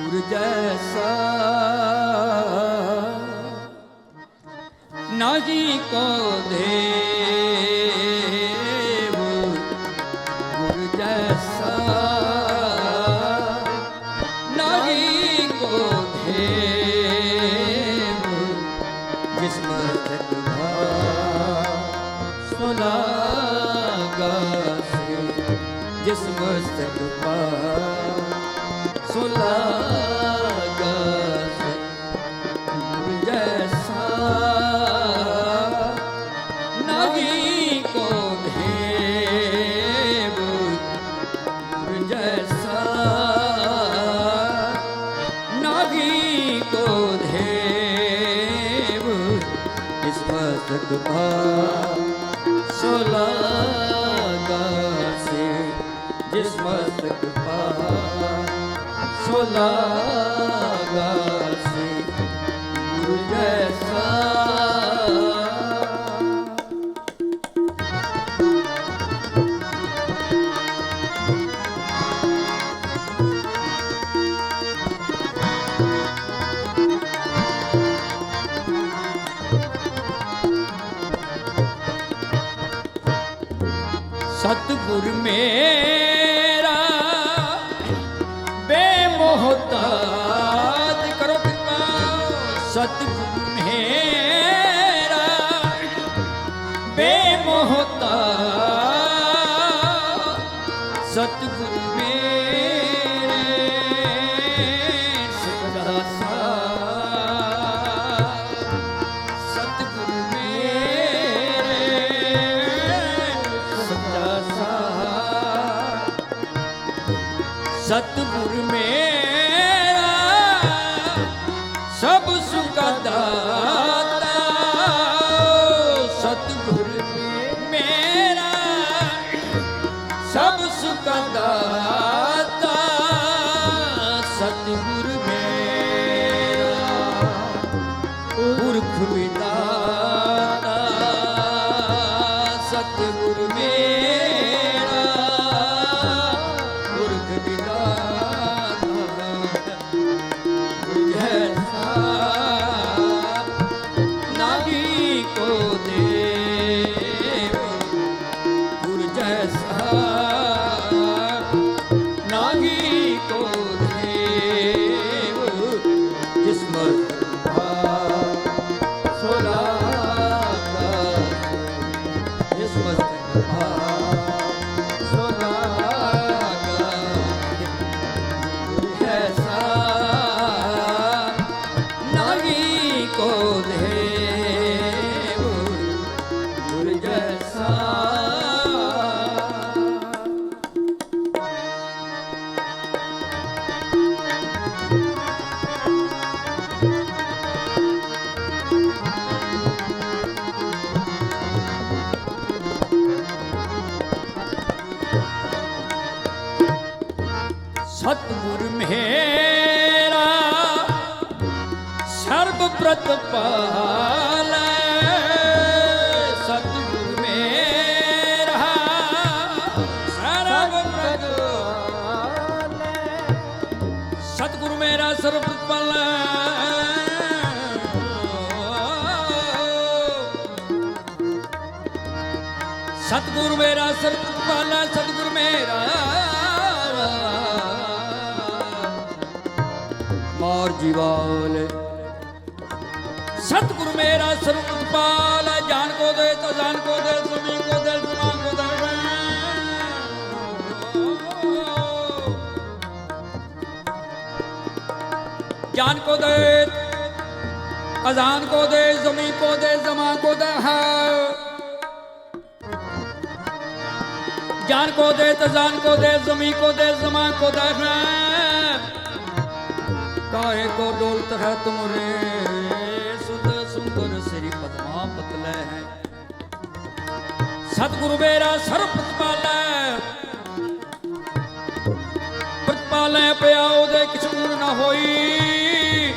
ਗੁਰ ਜੈਸਾ। ਨਾ ਜੀ ਕੋ ਦੇਵ ਗੁਰ ਜੈਸਾ। ਨਾ ਜੀ ਕੋ ਦੇਵ ਜਿਸ ਮਸਤਕ ਭਾ ਸੁਨਾਗਾ ਸੇ, ਜਿਸ ਮਸਤਕ ਪਾ ਸੁਨਾਗਾ ਸੇ ਗੁਰ ਜੈਸਾ ਨਹੀਂ ਸੇ ਜਿਸ ਸੇ ਗੁਰੂ ਜੈਸਾ ਸਤਿਗੁਰ ਮੇ ਮੇਰਾ ਬੇਮੋਹਤਾਜ ਸਤਿਗੁਰ ਮੇਰੇ ਸਦਾ ਸਤਿਗੁਰ ਮੇਰੇ ਸੱਚਾ ਸਤਿਗੁਰ ਮੇਰਾ ਦਾਤਾ ਸਤਿਗੁਰ ਮੇਰਾ। ਸਭ ਸੁਖ ਦਾਤਾ ਸਤਿਗੁਰ ਮੇਰਾ। ਪੁਰਖ ਵਿਦਾਤਾ ਸਤਿਗੁਰ ਮੇਰਾ। ਸਰਬ ਪ੍ਰਤਪਾਲ ਸਤਿਗੁਰ ਮੇਰਾ ਸਰਬ ਪ੍ਰਤਪਾਲ ਸਤਿਗੁਰ ਮੇਰਾ ਸਰਬ ਪ੍ਰਤਪਾਲ ਸਤਿਗੁਰ ਮੇਰਾ ਸਰਬ ਪ੍ਰਤਪਾਲ ਸਤਿਗੁਰ ਮੇਰਾ। ਮਾਰ ਜੀਵਾਲ ਮੇਰਾ ਸਰਬ ਪਾਲ ਜਾਣ ਕੋ ਦੇ ਤੋ ਜਾਣ ਕੋ ਦੇ, ਸੁਣੀ ਕੋ ਦੇ, ਸੁਣਾ ਕੋ ਦੇ। ਜਾਨ ਕੋ ਦੇ, ਅਜ਼ਾਨ ਕੋ ਦੇ, ਜ਼ਮੀਨ ਕੋ ਦੇ, ਜ਼ਮਾਂ ਕੋ ਦੇ ਹੈ। ਜਾਨ ਕੋ ਦੇ ਤਜ਼ਾਨ ਕੋ ਦੇ, ਜ਼ਮੀਨ ਕੋ ਦੇ, ਜ਼ਮਾਂ ਕੋ ਦੇ ਹੈ। ਕਾਹੇ ਕੋ ਡੋਲਤ ਹੈ ਤੁਮਰੇ। ਸਤਿਗੁਰੂ ਮੇਰਾ ਸਰਬ ਪ੍ਰਤਪਾਲੈ। ਪ੍ਰਤਪਾਲੈ ਪਿਆ ਉਹਦੇ ਕਿਛ ਊਣ ਨਾ ਹੋਈ।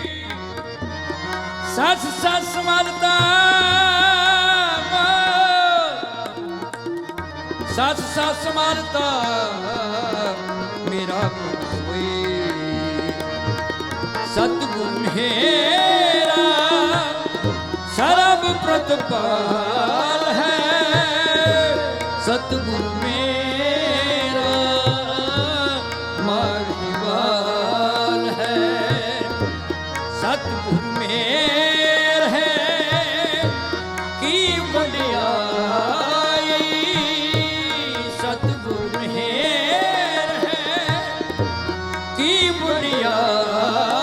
ਸੱਸ ਸੱਸ ਮਰਦਾ ਸੱਸ ਸੱਸ ਮਰਦਾ ਮੇਰਾ ਕੋਈ। ਸਤਿਗੁਰ ਮੇਰਾ ਸਰਬ ਪ੍ਰਤਪਾਲ। ਸਤਿਗੁਰ ਮੇਰਾ ਮਾਰਵਾਲ ਹੈ। ਸਤਿਗੁਰ ਮੇਰ ਹੈ ਕੀ ਵਡਿਆਈ। ਸਤਿਗੁਰ ਮੇਰ ਹੈ ਕੀ ਵਡਿਆਈ।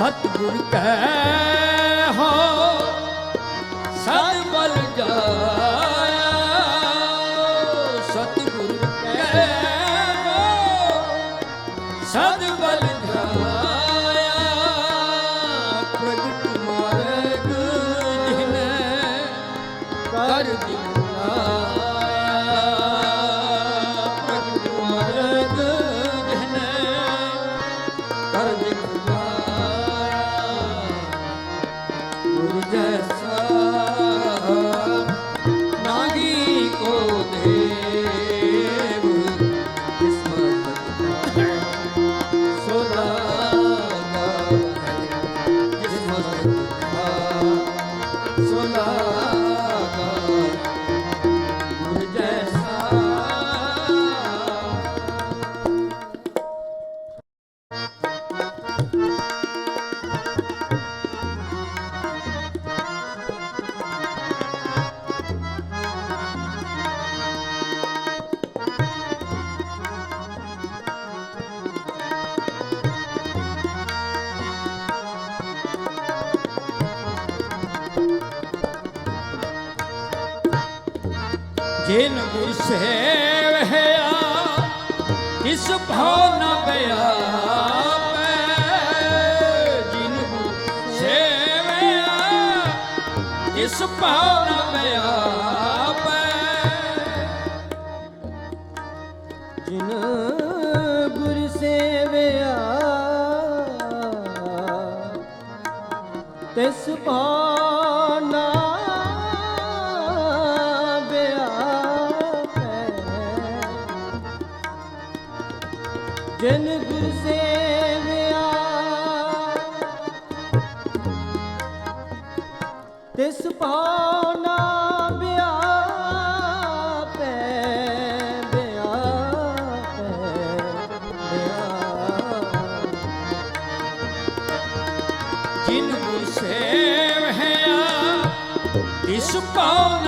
ਸਤਿਗੁਰ ਕੈ ਹੋ ਸਦ ਬਲ ਜਾਇਆ। ਸਤਿਗੁਰ ਕੈ ਹੋ ਸਦ ਬਲ ਜਾਇਆ। ਪ੍ਰਗਟ ਮਾਰਗ ਜਿਨੇ ਕਰ ਦਿਖਾਇਆ ਜਿਨ ਗੁਰ ਸੇਵਿਆ ਇਸ ਭਾਉ ਨ ਬਿਆਪੈ ਜਿਨ ਗੁਰ ਸੇਵਿਆ ਇਸ ਭਾਉ ਨ ਬਿਆਪੈ ਜਿਨ ਗੁਰ ਸੇਵਿਆ ਤਿਸ ਭਾਨਾ ਜਿਨ ਗੁਰ ਸੇਵਿਆ। ਤਿਸ ਭਾਨਾ ਬਿਆਪੈ ਬਿਆਪੈ ਬਿਆਪੈ ਜਿਨ ਗੁਰ ਸੇਵਿਆ ਇਸ ਭਾਉ ਨ